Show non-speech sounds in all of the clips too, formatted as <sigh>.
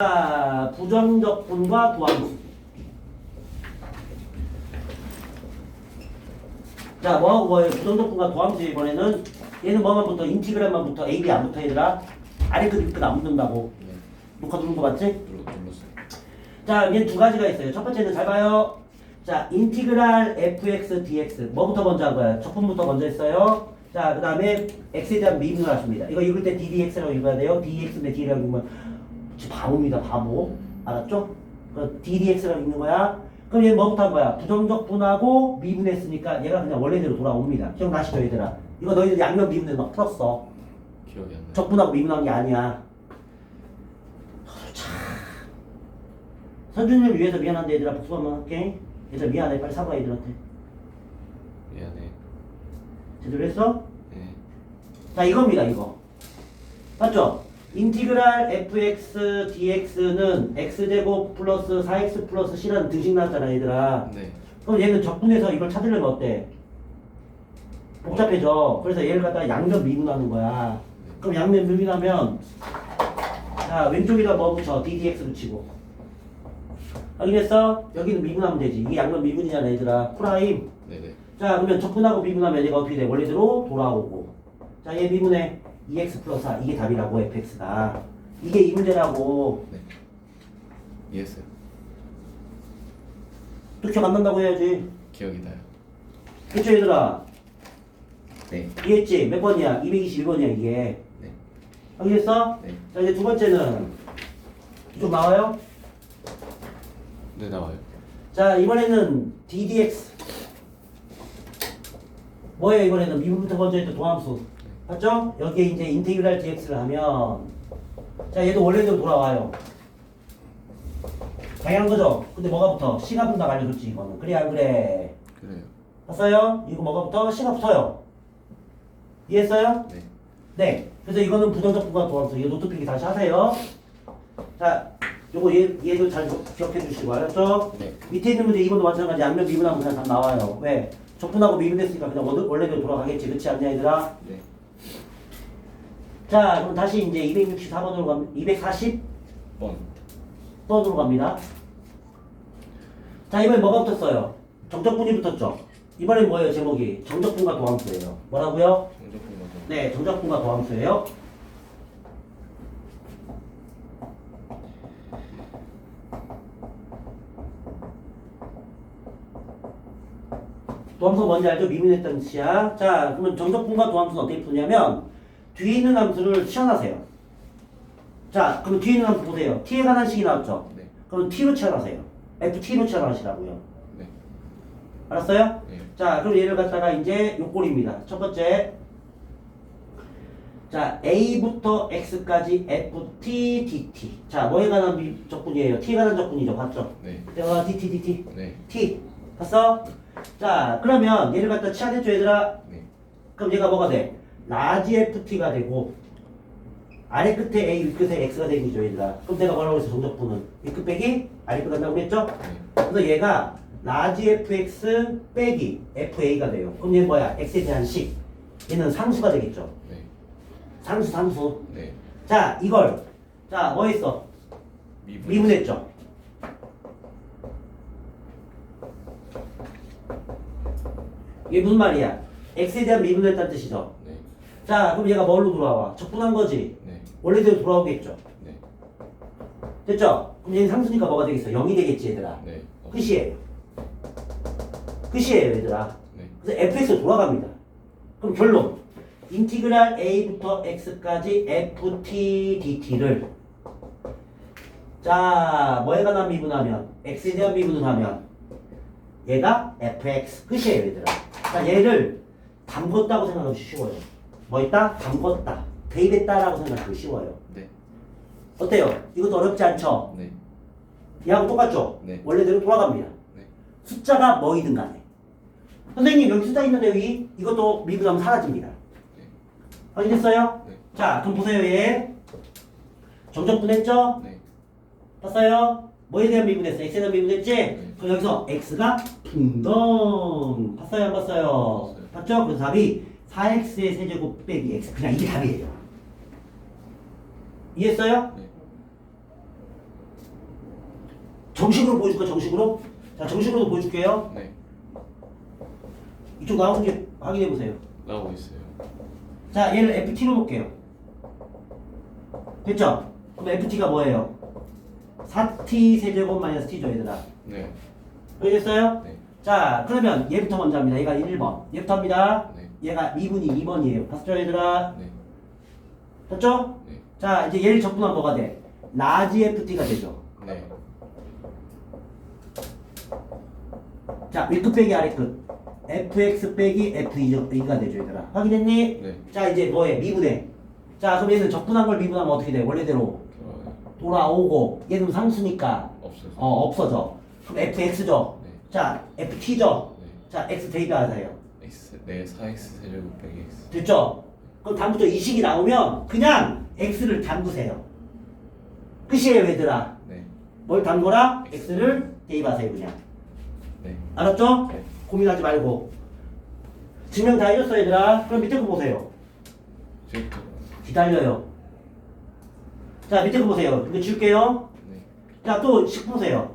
자, 부정적분과 도함수. 자, 뭐하고 뭐예요? 부정적분과 도함수 이번에는 얘는 뭐만 붙어? 인티그랄만 붙어. A, B 안 붙어 얘들아. 아래 끝, 밑끝 안 붙는다고. 네. 녹화 누른 거 맞지? 자, 얘는 두 가지가 있어요. 첫 번째는 잘 봐요. 자, 인티그랄 fx dx. 뭐부터 먼저 한 거야? 적분부터 먼저 했어요. 자, 그 다음에 x에 대한 미분을 하십니다. 이거 읽을 때 ddx라고 읽어야 돼요. dx인데 d라고 읽으면 바보입니다. 바보. 알았죠? 그 ddx라고 읽는 거야. 그럼 얘는 뭐부터 한 거야? 부정적 분하고 미분했으니까 얘가 그냥 원래대로 돌아옵니다. 기억나시죠, 얘들아? 이거 너희들 양면 미분해서 막 풀었어. 기억이 안 나요. 적분하고 미분한 게 아니야. 참. 선준이를 위해서 미안한데 얘들아 복수 한번 할게. 얘들아 미안해 빨리 사과해 얘들한테. 미안해. 제대로 했어? 네. 자 이겁니다 이거. 맞죠? 인티그랄 fx dx는 x제곱 플러스 4x 플러스 c라는 등식 나왔잖아 얘들아. 네. 그럼 얘는 적분해서 이걸 찾으려면 어때? 복잡해져. 그래서 얘를 갖다가 양면 미분하는 거야. 그럼 양면 미분하면 자 왼쪽에다 뭐 붙여? ddx 붙이고. 확인했어? 여기는 미분하면 되지. 이게 양면 미분이잖아 얘들아. 프라임. 네네. 자 그러면 적분하고 미분하면 얘가 어떻게 돼? 원래대로 돌아오고. 자 얘 미분해. 2x 플러스 4 이게 답이라고 fx가. 이게 이 문제라고. 네. 이해했어요. 또 기억 안 난다고 해야지. 기억이 나요. 그쵸 얘들아? 네. 이해했지? 몇 번이야? 221번이야 이게. 네. 확인했어? 네. 자 이제 두 번째는 좀 나와요? 네 나와요. 자 이번에는 ddx 뭐예요 이번에는 미분부터 먼저 했던 도함수 맞죠? 여기에 이제 인테그랄 dx를 하면 자 얘도 원래대로 돌아와요 당연한 거죠? 근데 뭐가 붙어? 시가 분다고 알려줬지 이거는 그래 안 그래? 그래요. 봤어요? 이거 뭐가 붙어? 시가 붙어요 이해했어요? 네. 네. 그래서 이거는 부정적분과 도함수. 이거 노트 필기 다시 하세요. 자, 요거 얘, 얘도 잘 기억해 주시고, 알았죠? 네. 밑에 있는 문제 2번도 마찬가지 양면 미분하면 그냥 다 나와요. 왜? 적분하고 미분했으니까 그냥 원- 원래대로 돌아가겠지. 그렇지 않냐, 얘들아? 네. 자, 그럼 다시 이제 264번으로 갑니다. 240번으로 번. 갑니다. 자, 이번에 뭐가 붙었어요? 정적분이 붙었죠? 이번엔 뭐예요, 제목이? 정적분과 도함수예요. 뭐라고요? 정적분 맞아. 네, 정적분과 도함수예요. 도함수가 뭔지 알죠? 미분했다는 뜻이야. 자, 그러면 정적분과 도함수는 어떻게 푸냐면 뒤에 있는 함수를 치환하세요. 자, 그럼 뒤에 있는 함수 보세요. t에 관한 식이 나왔죠? 네. 그럼 t로 치환하세요. ft로 치환하시라고요. 네. 알았어요? 네. 자, 그럼 얘를 갖다가 이제 요꼴입니다. 첫 번째. 자, A부터 X까지 FT, DT. 자, 뭐에 관한 미- 적분이에요? T에 관한 적분이죠. 봤죠? 네. 내가 DT, DT. 네. T. 봤어? 자, 그러면 얘를 갖다 치환했죠, 얘들아? 네. 그럼 얘가 뭐가 돼? 라지 FT가 되고, 아래 끝에 A, 위 끝에 X가 되기죠, 얘들아. 그럼 내가 뭐라고 했어, 정적분은? 위끝 빼기? 아래 끝 한다고 했죠? 네. 그래서 얘가 라지 fx 빼기 fa가 돼요. 그럼 얘는 뭐야? x에 대한 식. 얘는 상수가 되겠죠. 네. 상수 상수. 네. 자 이걸 자 뭐 했어? 미분. 미분했죠. 이게 무슨 말이야? x에 대한 미분했다는 뜻이죠. 네. 자 그럼 얘가 뭘로 돌아와? 적분한 거지. 네. 원래대로 돌아오겠죠. 네. 됐죠? 그럼 얘는 상수니까 뭐가 되겠어? 0이 되겠지 얘들아. 네. 어, 끝이에요. 끝이에요 얘들아. 네. 그래서 fx로 돌아갑니다. 그럼 결론. 인티그랄 a부터 x까지 ft dt를 자 뭐에 관한 미분하면 x에 대한 미분을 하면 얘가 fx 끝이에요 얘들아. 자 얘를 담궜다고 생각하면 쉬워요. 뭐 있다? 담궜다. 대입했다라고 생각하면 쉬워요. 네. 어때요? 이것도 어렵지 않죠? 네. 얘하고 똑같죠? 네. 원래대로 돌아갑니다. 네. 숫자가 뭐이든 간에. 선생님 여기 숫자 있는데 여기 이것도 미분하면 사라집니다. 네. 확인했어요? 네. 자 그럼 보세요 얘. 정적분했죠? 네. 봤어요? 뭐에 대한 미분했어? x에 대한 미분했지? 그럼 여기서 x가 붕덩. 봤어요 안 봤어요? 봤어요. 봤죠? 그래서 답이 4x의 세제곱 빼기 x 그냥 이게 답이에요. 이해했어요? 네. 정식으로 보여줄까 정식으로? 자 정식으로도 보여줄게요. 네. 이쪽 나오는 게 확인해 보세요. 나오고 있어요. 자 얘를 FT로 볼게요. 됐죠? 그럼 FT가 뭐예요? 4t 세제곱 마이너스 t죠 얘들아. 네. 알겠어요? 네. 자 그러면 얘부터 먼저 합니다. 얘가 1번. 얘부터 합니다. 네. 얘가 미분이 2번이에요. 봤죠 얘들아? 네. 됐죠? 네. 자 이제 얘를 적분하면 뭐가 돼? 라지 FT가 되죠. 네. 자 윗끝 빼기 아래끝 fx 빼기 f2가 되죠 얘들아. 확인했니? 네. 자 이제 뭐해? 미분해. 자 그럼 얘는 적분한 걸 미분하면 어떻게 돼? 원래대로. 돌아오고 얘는 상수니까 없어서. 어 없어져. 그럼 fx죠. 네. 자 ft죠. 네. 자 x 대입하세요. X 네 4x 세제곱 빼기 x. 됐죠? 그럼 다음부터 이 식이 나오면 그냥 x를 담그세요. 끝이에요 얘들아. 네. 뭘 담궈라? x를 대입하세요 그냥. 네. 알았죠? 네. 고민하지 말고. 증명 다 해줬어 얘들아. 그럼 밑에 거 보세요. 지금 기다려요. 자 밑에 거 보세요. 이거 지울게요. 네. 자 또 식 보세요.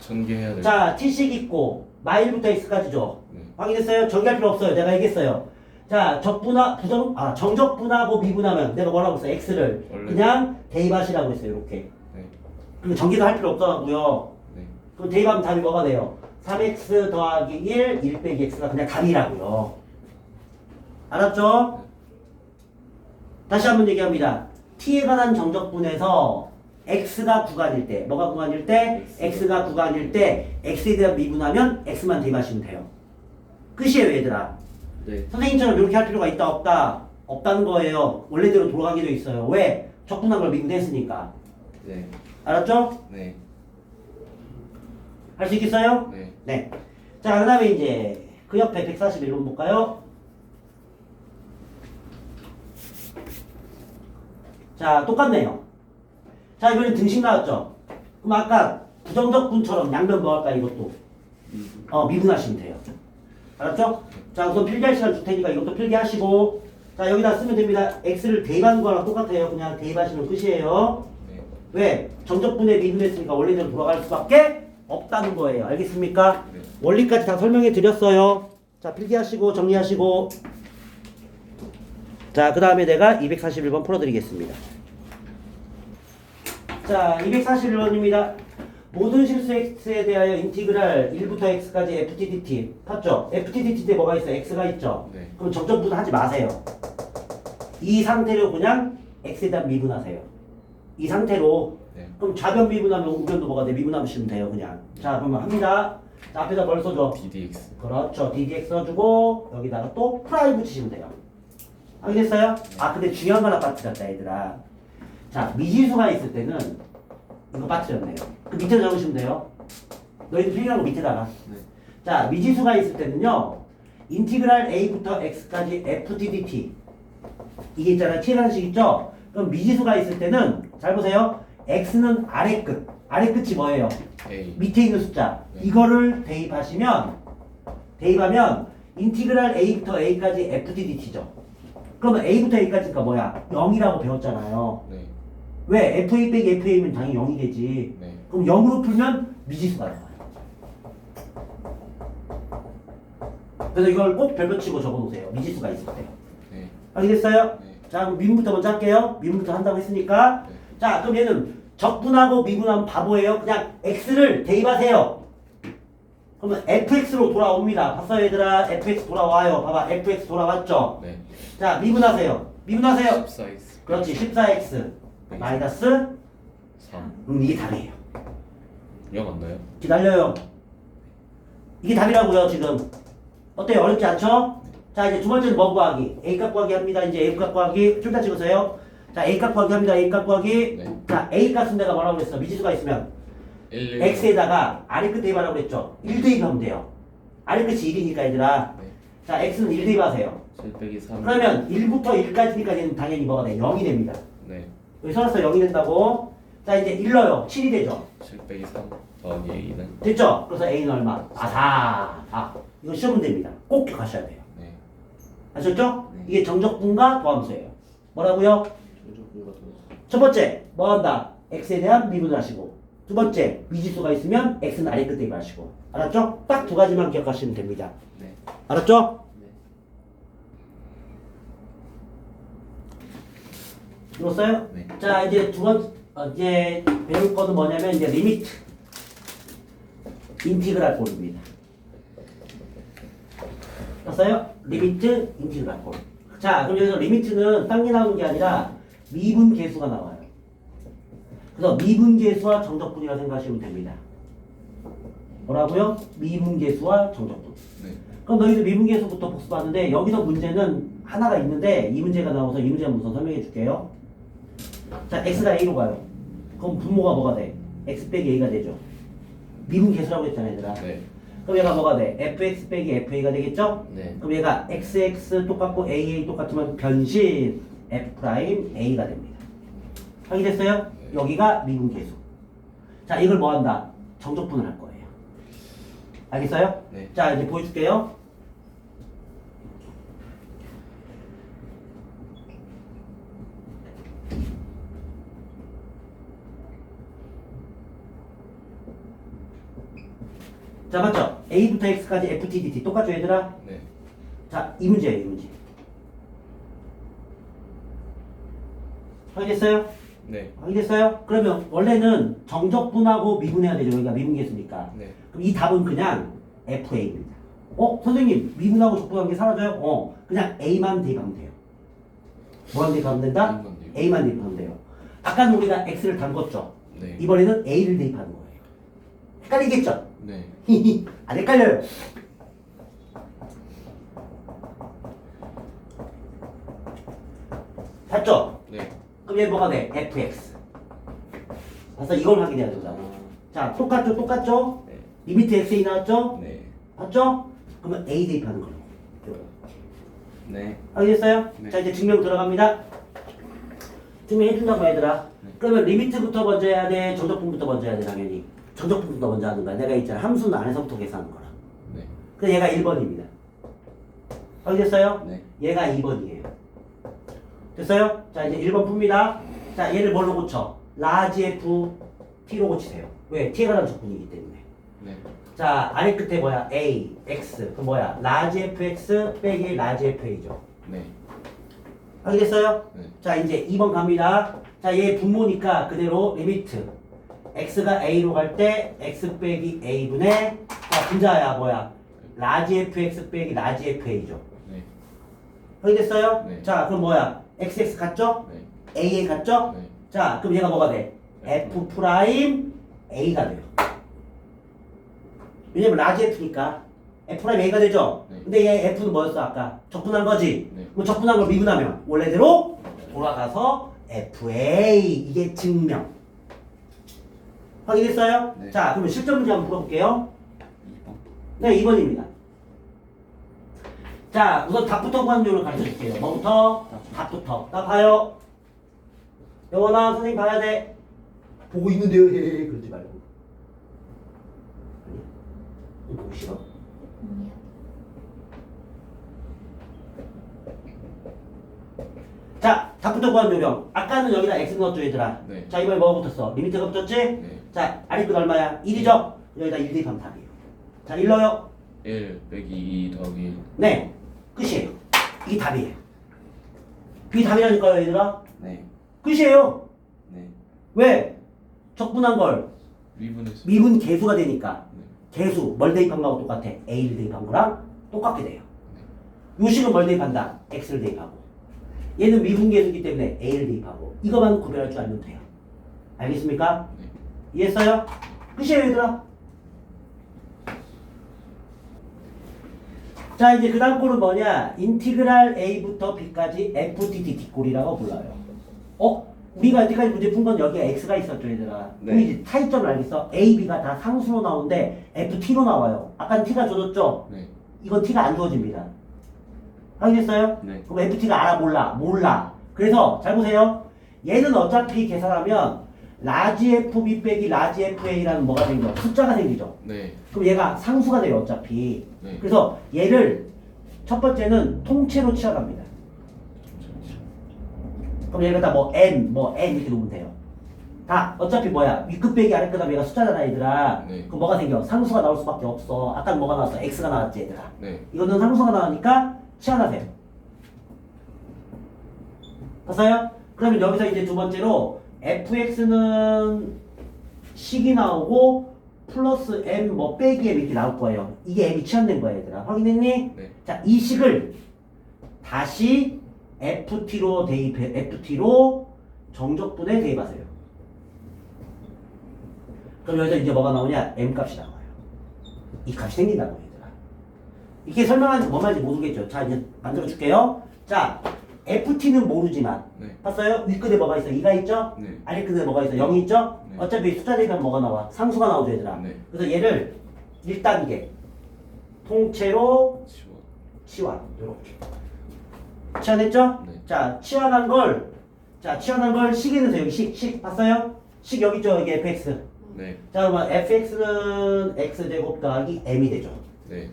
전개해야 될. 자 t식 있고 마일부터 x까지죠. 네. 확인했어요? 정리할 필요 없어요. 내가 얘기했어요. 자 적분하 부정 아 정적 분하고 미분하면 내가 뭐라고 했어? x를 원래- 그냥 대입하시라고 했어요. 이렇게. 네. 그리고 전기도 할 필요 없더라고요. 네. 그럼 대입하면 답이 뭐가 돼요? 3x 더하기 1, 1 빼기 x가 그냥 답이라고요. 알았죠? 다시 한번 얘기합니다. t에 관한 정적분에서 x가 구간일 때, 뭐가 구간일 때? x가 구간일 때 x에 대한 미분하면 x만 대입하시면 돼요. 끝이에요, 얘들아. 네. 선생님처럼 이렇게 할 필요가 있다, 없다? 없다는 거예요. 원래대로 돌아가게 돼 있어요. 왜? 적분한 걸 미분했으니까. 네. 알았죠? 네. 할 수 있겠어요? 네. 네. 자, 그 다음에 이제 그 옆에 141번 볼까요? 자, 똑같네요. 자, 이번엔 등식 나왔죠? 그럼 아까 부정적분처럼 양변 뭐 할까, 이것도? 어, 미분하시면 돼요. 알았죠? 자, 우선 필기할 시간 줄 테니까 이것도 필기하시고, 자, 여기다 쓰면 됩니다. x를 대입하는 거랑 똑같아요. 그냥 대입하시면 끝이에요. 네. 왜? 정적분에 미분했으니까 원래대로 돌아갈 수밖에 없다는 거예요. 알겠습니까? 네. 원리까지 다 설명해 드렸어요. 자, 필기하시고 정리하시고. 자, 그 다음에 내가 241번 풀어드리겠습니다. 자, 241번입니다. 모든 실수 x에 대하여 인티그랄 1부터 x까지 ftdt 봤죠? ftdt 때 뭐가 있어요? x가 있죠? 네. 그럼 정적분 하지 마세요. 이 상태로 그냥 x에 대한 미분하세요. 이 상태로 네. 그럼 좌변 미분하면 우변도 뭐가 돼? 미분하시면 돼요 그냥. 자 그러면 합니다. 자 앞에다 뭘 써줘? ddx. 그렇죠. ddx 써주고 여기다가 또 프라이 붙이시면 돼요. 알겠어요? 아 근데 중요한 거 하나 빠뜨렸다 얘들아. 자 미지수가 있을 때는 이거 빠뜨렸네요. 그 밑에 적으시면 돼요. 너희들 필요한 거 밑에다가. 네. 자 미지수가 있을 때는요. 인티그랄 a부터 x까지 ftdt 이게 있잖아요. t라는 식 있죠? 그럼 미지수가 있을 때는 잘 보세요. x는 아래 끝. 아래 끝이 뭐예요? a. 밑에 있는 숫자 네. 이거를 대입하시면 대입하면 인티그랄 a부터 a까지 ftdt죠. 그러면 a부터 a까지가 뭐야? 0이라고 배웠잖아요. 네. 왜? fa 빼기 fa면 당연히 0이 되지. 네. 그럼 0으로 풀면 미지수가 나와요. 그래서 이걸 꼭 별표 치고 적어놓으세요. 미지수가 있을 때. 네. 알겠어요? 네. 자 그럼 미분부터 먼저 할게요. 미분부터 한다고 했으니까 네. 자 그럼 얘는 적분하고 미분하면 바보예요. 그냥 x를 대입하세요. 그러면 fx로 돌아옵니다. 봤어요 얘들아? fx 돌아와요. 봐봐 fx 돌아왔죠? 네. 자 미분하세요. 미분하세요. 14x. 그렇지 14x 마이너스 3. 음 이게 답이에요. 0 맞나요? 기다려요. 이게 답이라고요 지금. 어때요? 어렵지 않죠? 자 이제 두 번째는 뭐 구하기? A 값 구하기 합니다. 이제 A 값 구하기 둘다 찍으세요. 자 A 값 구하기 합니다. A 값 구하기. 네. 자 A 값은 내가 뭐라고 그랬어? 미지수가 있으면 1, 1. X에다가 아래 끝 대입하라고 그랬죠? 1 대입하면 돼요. 아래 끝이 1이니까 얘들아. 네. 자 X는 1 대입하세요. 7 빼기 3. 그러면 1부터 1까지니까 얘는 당연히 뭐가 돼? 0이 됩니다. 네. 여기 써놨어 0이 된다고. 자 이제 1 넣어요. 7이 되죠? 7 빼기 3 더하기 a는 됐죠? 그래서 A는 얼마? 아 4. 아 이거 시험 문제입니다. 꼭 기억하셔야 돼요. 네. 아셨죠? 네. 이게 정적분과 도함수예요. 뭐라고요? 첫 번째 뭐 한다? x에 대한 미분을 하시고 두 번째 미지수가 있으면 x는 아래 끝에 마시고 알았죠? 딱 두 가지만 기억하시면 됩니다. 네. 알았죠? 들었어요? 네. 자 이제 두 번, 어, 이제 배울 거는 뭐냐면 이제 리미트 인티그랄 꼴입니다. 됐어요? 리미트 인티그랄 꼴. 자 그럼 여기서 리미트는 딴 게 나오는 게 아니라 미분 계수가 나와요. 그래서 미분 계수와 정적분이라 생각하시면 됩니다. 뭐라고요? 미분 계수와 정적분. 네. 그럼 너희들 미분 계수부터 복습하는데 여기서 문제는 하나가 있는데 이 문제가 나와서 이 문제 한번 우선 설명해 줄게요. 자, x가 a로 가요. 그럼 분모가 뭐가 돼? x 빼기 a가 되죠. 미분 계수라고 했잖아, 얘들아. 네. 그럼 얘가 뭐가 돼? fx 빼기 fa가 되겠죠? 네. 그럼 얘가 xx 똑같고 aa 똑같으면 변신 f 프라임 a가 됩니다. 확인됐어요? 네. 여기가 미분 계수. 자, 이걸 뭐 한다? 정적분을 할 거예요. 알겠어요? 네. 자, 이제 보여줄게요. 자, 맞죠? A부터 X까지 FTDT 똑같죠, 얘들아? 네. 자, 이 문제예요, 이 문제. 확인됐어요? 네. 확인됐어요? 그러면 원래는 정적분하고 미분해야 되죠. 여기가 미분계수니까. 네. 그럼 이 답은 그냥 FA입니다. 어? 선생님, 미분하고 적분한 게 사라져요? 어. 그냥 A만 대입하면 돼요. 뭐만 대입하면 된다? A만 대입. A만 대입하면 돼요. 아까는 우리가 X를 담궜죠. 네. 이번에는 A를 대입하는 거예요. 헷갈리겠죠? 네. 안 <laughs> 헷갈려요. 봤죠? 네. 그럼 얘 뭐가 돼? fx. 그래서 이걸 확인해야 된다고. 자, 똑같죠? 똑같죠? 네. 리미트 xa 나왔죠? 네. 맞죠? 그러면 a 대입하는 걸로. 네. 알겠어요? 네. 자, 이제 증명 들어갑니다. 증명해준다고 얘들아. 네. 그러면 리미트부터 먼저 해야 돼? 정적분부터 먼저 해야 돼, 당연히. 정적분부터 먼저 하는 거야. 내가 있잖아. 함수는 안에서부터 계산하는 거라. 네. 그래서 얘가 1번입니다. 알겠어요? 네. 얘가 2번이에요. 됐어요? 자, 이제 1번 풉니다. 자, 얘를 뭘로 고쳐? 라지 F T로 고치세요. 왜? T가 다른 적분이기 때문에. 네. 자, 아래 끝에 뭐야? A, X. 그 뭐야? 라지 FX 빼기 라지 FA죠. 네. 알겠어요? 네. 자, 이제 2번 갑니다. 자, 얘 분모니까 그대로 리미트. X가 a로 갈 때 x 빼기 a분의 자, 분자야 뭐야? 라지 fx 빼기 라지 fa죠. 네. 확인됐어요? 네. 자, 그럼 뭐야? xx 같죠? 네. aa 같죠? 네. 자, 그럼 얘가 뭐가 돼? f 프라임 a가 돼요. 왜냐면 라지 f니까 f 프라임 a가 되죠? 네. 근데 얘 f는 뭐였어 아까? 적분한 거지? 네. 그럼 적분한 걸 미분하면 원래대로 돌아가서 fa 이게 증명. 확인했어요? 네. 자, 그러면 실전 문제 한번 풀어볼게요. 2번. 네, 2번입니다. 자, 우선 답부터 요를 가르쳐 줄게요. 뭐부터? 답부터. 나 봐요. 영원아, 선생님 봐야 돼. 보고 있는데요. 헤헤헤. 그러지 말고. 아니, 이거 보기 싫어? 자, 답부터 구하는 요령. 아까는 여기다 x 넣었죠, 얘들아. 네. 자, 이번에 뭐가 붙었어? 리미트가 붙었지? 네. 자, 아래 끝 얼마야? 1이죠? 여기다 1 대입하면 답이에요. 자, 1 넣어요. 1 빼기 2 더하기 1. 네, 끝이에요. 이게 답이에요. 그게 답이라니까요, 얘들아. 네. 끝이에요. 네. 왜? 적분한 걸 미분해서. 미분 개수가 되니까 네. 개수 뭘 대입한 거하고 똑같아. A를 대입한 거랑 똑같게 돼요. 요식은 뭘 대입한다? X를 대입하고. 얘는 미분 개수이기 때문에 A를 대입하고. 이것만 구별할 줄 알면 돼요. 알겠습니까? 네. 이해했어요? 끝이에요, 얘들아. 자, 이제 그 다음 꼴은 뭐냐? 인티그랄 A부터 B까지 FTT 꼴이라고 불러요. 어? 우리가 여태까지 문제 푼 건 여기에 X가 있었죠, 얘들아. 네. 우리 이제 차이점을 알겠어? A, B가 다 상수로 나오는데 FT로 나와요. 아까는 T가 줘줬죠? 네. 이건 T가 안 주어집니다. 확인했어요? 네. 그럼 FT가 알아 몰라? 몰라. 그래서 잘 보세요. 얘는 어차피 계산하면 라지 FB 빼기 라지 FA라는 뭐가 생겨? 숫자가 생기죠. 네. 그럼 얘가 상수가 돼요 어차피. 네. 그래서 얘를 첫 번째는 통째로 취합합니다. 그럼 얘가 다 뭐 n, 뭐 n 이렇게 놓으면 돼요. 다 어차피 뭐야 위급 빼기 아래 끄다 얘가 숫자잖아 얘들아 네. 그럼 뭐가 생겨 상수가 나올 수밖에 없어 아까 뭐가 나왔어 x가 나왔지 얘들아 네. 이거는 상수가 나오니까 치환하세요 봤어요? 그러면 여기서 이제 두 번째로 fx는 식이 나오고 플러스 m 뭐 빼기 m 이렇게 나올 거예요 이게 m이 치환된 거야 얘들아 확인했니? 네. 자, 이 식을 다시 FT로 대입해, FT로 정적분에 대입하세요. 그럼 여기서 이제 뭐가 나오냐? M 값이 나와요. 이 값이 생긴다고, 얘들아. 이렇게 설명하는지 뭔 말인지 모르겠죠? 자, 이제 만들어 줄게요. 자, FT는 모르지만, 네. 봤어요? 윗끝에 뭐가 있어? 2가 있죠? 네. 아래끝에 뭐가 있어? 0이 있죠? 네. 어차피 숫자 대입하면 뭐가 나와? 상수가 나오죠, 얘들아. 네. 그래서 얘를 1단계 통째로 치워. 치환 이렇게 치환했죠? 네. 자 치환한 걸자 치환한 걸 식에 넣어서 여기 식, 식 봤어요? 식 여기 있죠 여기 fx 네. 자 그러면 fx는 x제곱 더하기 m이 되죠 네.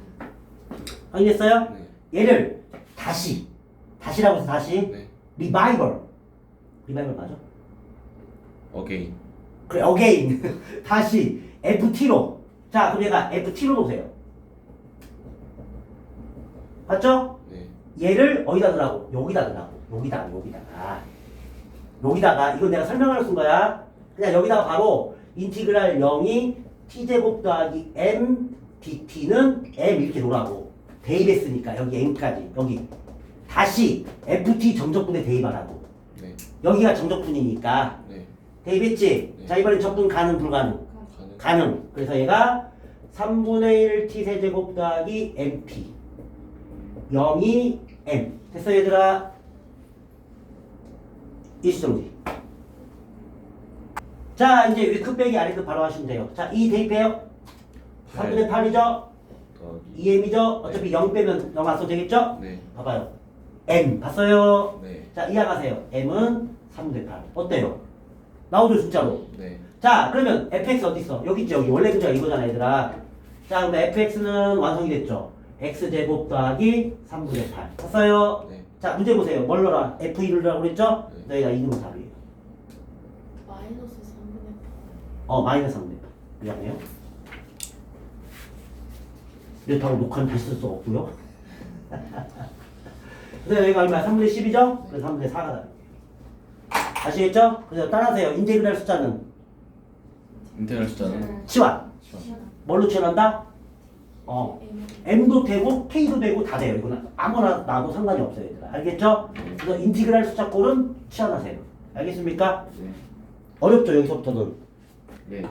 확인했어요? 네. 얘를 다시 다시라고 해서 다시 네. 리바이벌 리바이벌 맞아? 어게인. 그래 again <laughs> 다시 ft로 자 그럼 얘가 ft로 놓으세요 맞죠? 네. 얘를 어디다 넣으라고? 여기다 넣으라고. 여기다가, 여기다가. 여기다가, 이건 내가 설명을 쓴 거야. 그냥 여기다가 바로 인티그랄 0이 t제곱 더하기 m dt는 m 이렇게 놓으라고. 대입했으니까, 여기 m까지. 여기. 다시 ft 정적분에 대입하라고. 네. 여기가 정적분이니까. 네. 대입했지? 네. 자, 이번엔 적분 가능, 불가능? 가능. 가능. 그래서 얘가 3분의 1 t 세제곱 더하기 mp 0이 m 됐어 얘들아 일시정지 자 이제 위급 빼기 아래급 바로 하시면 돼요 자이 대입해요 3분의 8이죠 더하기. 2m이죠 어차피 0 빼면 0 왔어 되겠죠 네. 봐봐요 m 봤어요? 네. 자 이해가세요. M은 3분의 8 어때요? 나오죠 진짜로? 네. 자 그러면 fx 어디 있어? 여기 있죠? 여기 원래 문제가 이거잖아 얘들아. 자 그럼 fx는 완성이 됐죠? X제곱 더하기 3분의 8 샀어요? 네. 자 문제 보세요. 뭘 넣어라? F1을 그랬죠? 네. 너희가 2등분 답이에요. 마이너스 3분의 어 마이너스 3분의 8 미안해요. 이렇다고 녹화는 다시 쓸 수 없고요 <laughs> 그래서 여기가 얼마야? 3분의 10이죠? 그래서 3분의 4가 답이에요 아시겠죠? 그래서 따라하세요 인테그랄 숫자는 인테그랄 숫자는 치환 치환. 뭘로 치환한다? 어 M m도 되고 k도 되고 다 돼요. 이거는 아무나 나도 상관이 없어요. 얘들아. 알겠죠? 그래서 인티그랄 숫자 꼴은 치환하세요. 알겠습니까? 네. 어렵죠 여기서부터는. 네.